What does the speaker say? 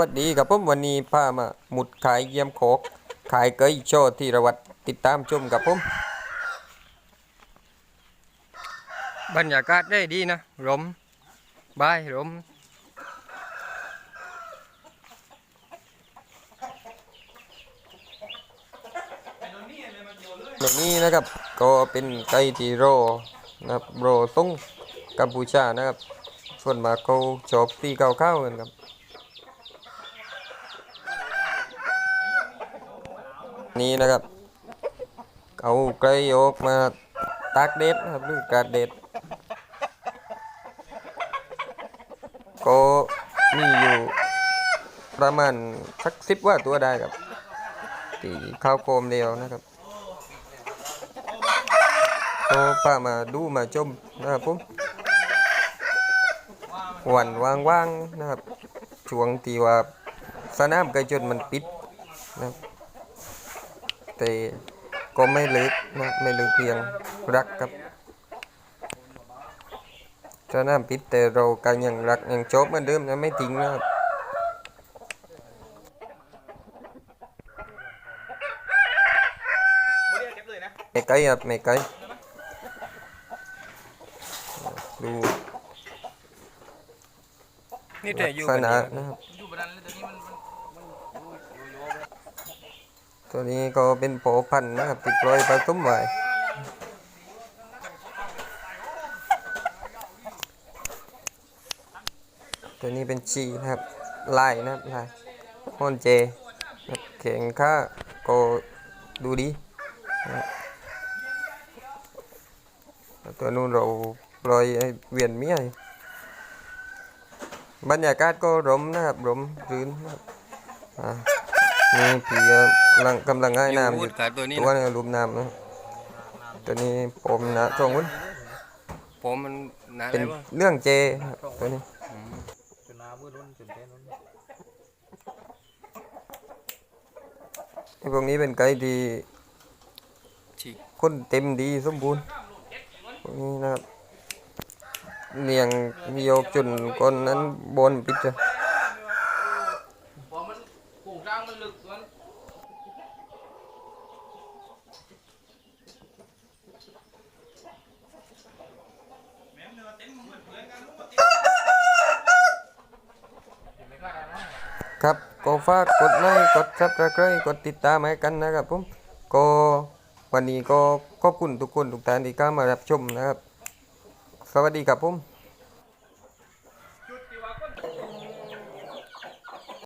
วัสดีครับผมวันนี้พามาหมุดขายเยี่ยมโคกขายเกยโชว์ที่ระวัดติดตามชมกับผมบรรยากาศได้ดีนะลมบายลมแบบนี้นะครับก็เป็นไก่ที่โรนะครับโรตุ้งกัมพูชานะครับ ส่วนมากเขาชอบตีเก้าเข้ากันครับ นี่นะครับ เอาไก่ออกมาตากเด็ดนะครับหรือกาดเด็ด ก็มีอยู่ประมาณสักสิบว่าตัวได้ครับตีข้าวโคมเดียวนะครับก็ป้ามาดูมาชมนะครับผมวันว่างๆนะครับ ช่วงที่ว่าสนามไก่จนมันปิดนะครับ แต่ก็ไม่ลึกนะไม่ลึกเพียงรักครับสนามปิดแต่เราก็ยังรักยังชอบเหมือนเดิมนะไม่ทิ้งนะครับไม่ได้เก็บเลยนะไม่ไกลครับไม่ไกลดูนี่แต่อยู่ขกันนาดเดียวนะครับ ตัวนี้ก็เป็นโปพันนะครับติดปล่อยผสมไว้ตัวนี้เป็นชีนะครับลายนะครับลายฮอนเจนะครับแข็งค่าก็ดูดีตัวนู้นเราปล่อยเวียนเมียอยู่บรรยากาศก็ร่มนะครับร่มรื่นนะครับ นี่ผีกำลังกำลังให้น้ำอพูยู่ดขายตัวนี้ตัวนะนี้รูปน้ำนะตัวนี้ผมนะตรงนู้นผมมันหนาเป็นได้ปะเรื่องเจนะครับตัวนี้จนน้ำมืดรุ่นจนแค่นั้นไอ้พวกนี้เป็นไก่ที่ฉีกคนเต็มดีสมบูรณ์พวกนี้นะครับเลี้ยงมีโยกจนคนนั้นบนปิดจะ พอมันโป่ง ร่างมันลึกมันครับก็ฝากกดไลค์กดซับสไครต์กดติดตามให้กันนะครับผมก็วันนี้ก็ขอบคุณทุกคนทุกท่านที่เข้ามารับชมนะครับ สวัสดีครับผม